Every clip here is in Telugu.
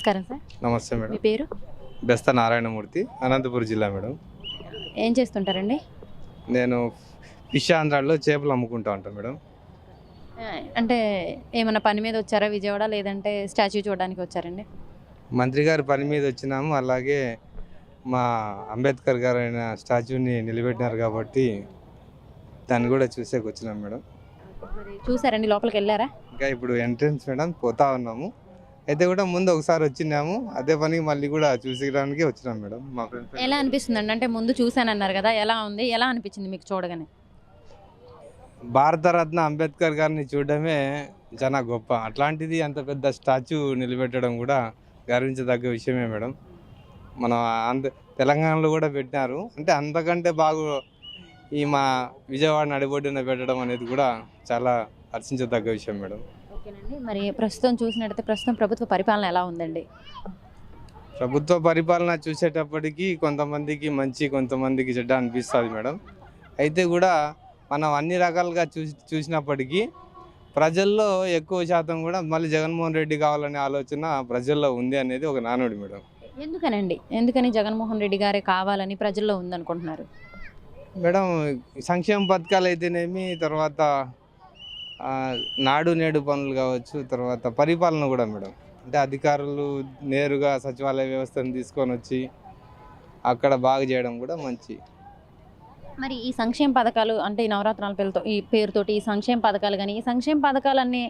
నమస్కారం సార్. నమస్తే మీ మేడం పేరు? బెస్త నారాయణమూర్తి అనంతపురం జిల్లా మేడం. ఏం చేస్తుంటారండి? నేను ఫిష్ ఆంధ్రాలో చేపలు అమ్ముకుంటా ఉంటాను మేడం. అంటే ఏమైనా పని మీద వచ్చారా విజయవాడ లేదంటే స్టాచ్యూ చూడడానికి వచ్చారండి? మంత్రి గారి పని మీద వచ్చినాము అలాగే మా అంబేద్కర్ గారు అయిన స్టాచ్యూని నిలబెట్టినారు కాబట్టి దాన్ని కూడా చూసేకి వచ్చినాం మేడం. చూసారండి లోపలికి వెళ్ళారా? ఇంకా ఇప్పుడు ఎంట్రన్స్ మేడం పోతా ఉన్నాము. అయితే కూడా ముందు ఒకసారి వచ్చినాము. అదే పనికి మళ్ళీ కూడా చూసేయడానికి వచ్చినాం మేడం మా ఫ్రెండ్స్ ఎలా అనిపిస్తుందండి? అంటే ముందు చూశానన్నారు కదా ఎలా ఉంది? ఎలా అనిపించింది మీకు చూడగానే? భారతరత్న అంబేద్కర్ గారిని చూడడమే చాలా గొప్ప. అట్లాంటిది అంత పెద్ద స్టాచ్యూ నిలబెట్టడం కూడా గర్వించదగ్గ విషయమే మేడం. మన ఆంధ్ర తెలంగాణలో కూడా పెట్టినారు. అంటే అంతకంటే బాగు ఈ మా విజయవాడ నడిబొడ్డున పెట్టడం అనేది కూడా చాలా హర్షించదగ్గ విషయం మేడం. ఓకేనండి. మరి ప్రస్తుతం చూసినట్టయితే ప్రస్తుతం ప్రభుత్వ పరిపాలన ఎలా ఉందండి? ప్రభుత్వ పరిపాలన చూసేటప్పటికి కొంతమందికి మంచి కొంతమందికి చెడ్డ అనిపిస్తుంది మేడం. అయితే కూడా మనం అన్ని రకాలుగా చూసి చూసినప్పటికీ ప్రజల్లో ఎక్కువ శాతం కూడా మళ్ళీ జగన్మోహన్ రెడ్డి కావాలనే ఆలోచన ప్రజల్లో ఉంది అనేది ఒక నానుడి మేడం. ఎందుకనండి? ఎందుకని జగన్మోహన్ రెడ్డి గారే కావాలని ప్రజల్లో ఉందనుకుంటున్నారు? మేడం సంక్షేమ పథకాలు అయితేనేమి తర్వాత నాడు నేడు పనులు కావచ్చు తర్వాత పరిపాలన కూడా మేడం. అంటే అధికారులు నేరుగా సచివాలయ వ్యవస్థను తీసుకొని వచ్చి అక్కడ బాగా చేయడం కూడా మంచి. మరి ఈ సంక్షేమ పథకాలు అంటే ఈ నవరాత్రాల పేరుతో ఈ పేరుతోటి ఈ సంక్షేమ పథకాలు కానీ ఈ సంక్షేమ పథకాలన్నీ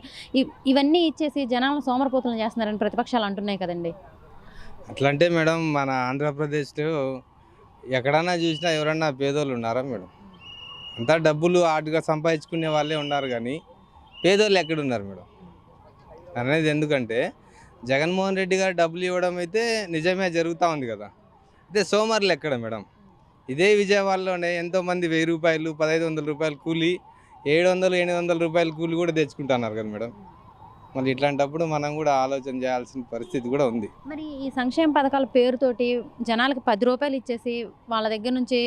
ఇవన్నీ ఇచ్చేసి జనాలను సోమరపోతులను చేస్తున్నారని ప్రతిపక్షాలు అంటున్నాయి కదండి. అట్లా అంటే మేడం మన ఆంధ్రప్రదేశ్లో ఎక్కడన్నా చూసినా ఎవరన్నా పేదోళ్ళు ఉన్నారా మేడం? అంతా డబ్బులు ఆటుగా సంపాదించుకునే వాళ్ళే ఉన్నారు కానీ పేదోళ్ళు ఎక్కడున్నారు మేడం? అనేది ఎందుకంటే జగన్మోహన్ రెడ్డి గారు డబ్బులు ఇవ్వడం అయితే నిజమే జరుగుతూ ఉంది కదా. అయితే సోమరులు ఎక్కడ మేడం? ఇదే విజయవాడలోనే ఎంతోమంది వెయ్యి రూపాయలు పదహైదు వందల రూపాయలు కూలి ఏడు వందలు ఎనిమిది వందల రూపాయలు కూలి కూడా తెచ్చుకుంటున్నారు కదా మేడం. మళ్ళీ ఇట్లాంటప్పుడు మనం కూడా ఆలోచన చేయాల్సిన పరిస్థితి కూడా ఉంది. మరి ఈ సంక్షేమ పథకాల పేరుతోటి జనాలకు పది రూపాయలు ఇచ్చేసి వాళ్ళ దగ్గర నుంచి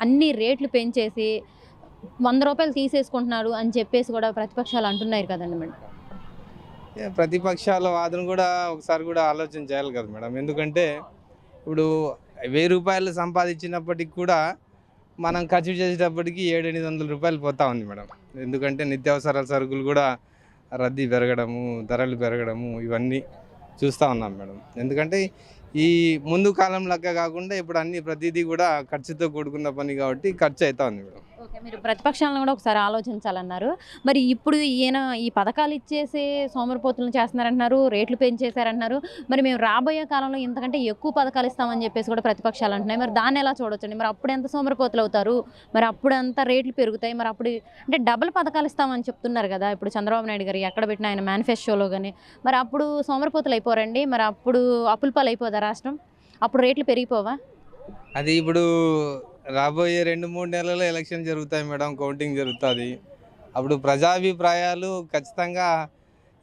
అన్ని రేట్లు పెంచేసి వంద రూపాయలు తీసేసుకుంటున్నారు అని చెప్పేసి కూడా ప్రతిపక్షాలు అంటున్నారు కదండి మేడం. ప్రతిపక్షాల వాదన కూడా ఒకసారి కూడా ఆలోచన చేయాలి కదా మేడం. ఎందుకంటే ఇప్పుడు వెయ్యి రూపాయలు సంపాదించినప్పటికి కూడా మనం ఖర్చు చేసేటప్పటికి ఏడు ఎనిమిది వందల రూపాయలు పోతా ఉంది మేడం. ఎందుకంటే నిత్యావసరాల సరుకులు కూడా రద్దీ పెరగడము ధరలు పెరగడము ఇవన్నీ చూస్తూ ఉన్నాం మేడం. ఎందుకంటే ఈ ముందు కాలం లెక్క కాకుండా ఇప్పుడు అన్ని ప్రతిదీ కూడా ఖర్చుతో కూడుకున్న పని కాబట్టి ఖర్చు అవుతా ఉంది మేడం. ఓకే మీరు ప్రతిపక్షాలను కూడా ఒకసారి ఆలోచించాలన్నారు. మరి ఇప్పుడు ఈయన ఈ పథకాలు ఇచ్చేసే సోమరిపోతులను చేస్తున్నారంటున్నారు రేట్లు పెంచేశారంటున్నారు. మరి మేము రాబోయే కాలంలో ఇంతకంటే ఎక్కువ పథకాలు ఇస్తామని చెప్పేసి కూడా ప్రతిపక్షాలు అంటున్నాయి. మరి దాన్ని ఎలా చూడొచ్చండి? మరి అప్పుడు ఎంత సోమరిపోతులు అవుతారు? మరి అప్పుడు అంత రేట్లు పెరుగుతాయి. మరి అప్పుడు అంటే డబుల్ పథకాలు ఇస్తామని చెప్తున్నారు కదా ఇప్పుడు చంద్రబాబు నాయుడు గారు ఎక్కడ పెట్టిన ఆయన మేనిఫెస్టోలో కానీ మరి అప్పుడు సోమరిపోతులు అయిపోరండి. మరి అప్పుడు అప్పుల పాలు అయిపోదా రాష్ట్రం? అప్పుడు రేట్లు పెరిగిపోవా? అది ఇప్పుడు రాబోయే రెండు మూడు నెలల్లో ఎలక్షన్ జరుగుతాయి మేడం కౌంటింగ్ జరుగుతుంది. అప్పుడు ప్రజాభిప్రాయాలు ఖచ్చితంగా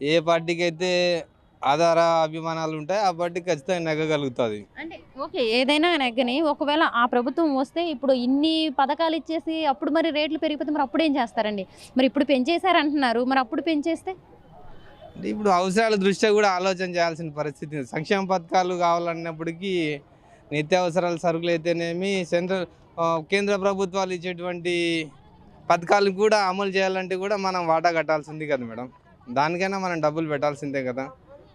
ఏ పార్టీకి అయితే ఆధార అభిమానాలు ఉంటాయో ఆ పార్టీకి ఖచ్చితంగా నెగ్గగలుగుతుంది. అంటే ఓకే ఏదైనా నెగ్గని ఒకవేళ ఆ ప్రభుత్వం వస్తే ఇప్పుడు ఇన్ని పథకాలు ఇచ్చేసి అప్పుడు మరి రేట్లు పెరిగిపోతే మరి అప్పుడు ఏం చేస్తారండి? మరి ఇప్పుడు పెంచేశారు అంటున్నారు మరి అప్పుడు పెంచేస్తే? అంటే ఇప్పుడు అవసరాల దృష్ట్యా కూడా ఆలోచన చేయాల్సిన పరిస్థితి. సంక్షేమ పథకాలు కావాలన్నప్పటికీ నిత్యావసరాల సరుకులు అయితేనేమి సెంట్రల్ కేంద్ర ప్రభుత్వాలు ఇచ్చేటువంటి పథకాలు కూడా అమలు చేయాలంటే కూడా మనం వాటా కట్టాల్సింది కదా మేడం. దానికైనా మనం డబ్బులు పెట్టాల్సిందే కదా.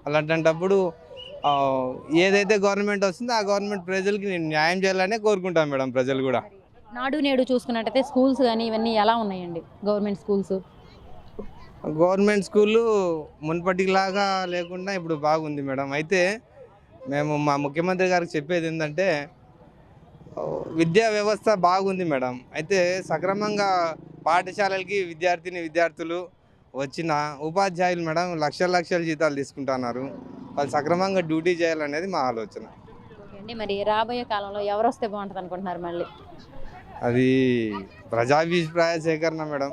అలాంటప్పుడు ఏదైతే గవర్నమెంట్ వస్తుందో ఆ గవర్నమెంట్ ప్రజలకి నేను న్యాయం చేయాలనే కోరుకుంటాం మేడం ప్రజలు కూడా. నాడు నేడు చూసుకున్నట్టయితే స్కూల్స్ కానీ ఇవన్నీ ఎలా ఉన్నాయండి గవర్నమెంట్ స్కూల్స్? గవర్నమెంట్ స్కూళ్ళు మునుపటిలాగా లేకుండా ఇప్పుడు బాగుంది మేడం. అయితే మేము మా ముఖ్యమంత్రి గారికి చెప్పేది ఏంటంటే విద్యా వ్యవస్థ బాగుంది మేడం. అయితే సక్రమంగా పాఠశాలలకి విద్యార్థిని విద్యార్థులు వచ్చిన ఉపాధ్యాయులు మేడం లక్షల లక్షల జీతాలు తీసుకుంటున్నారు. వాళ్ళు సక్రమంగా డ్యూటీ చేయాలనేది మా ఆలోచన. మరి రాబోయే కాలంలో ఎవరు వస్తే బాగుంటుంది అనుకుంటున్నారు మళ్ళీ? అది ప్రజాభిప్రాయ సేకరణ మేడం.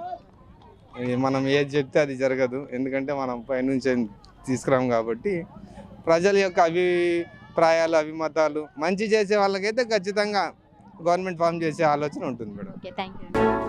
మనం ఏది చెప్తే అది జరగదు. ఎందుకంటే మనం పైనుంచి తీసుకురాం కాబట్టి ప్రజల యొక్క అభిప్రాయాలు అభిమతాలు మంచి చేసే వాళ్ళకైతే ఖచ్చితంగా గవర్నమెంట్ ఫామ్ చేసే ఆలోచన ఉంటుంది మేడం. Thank you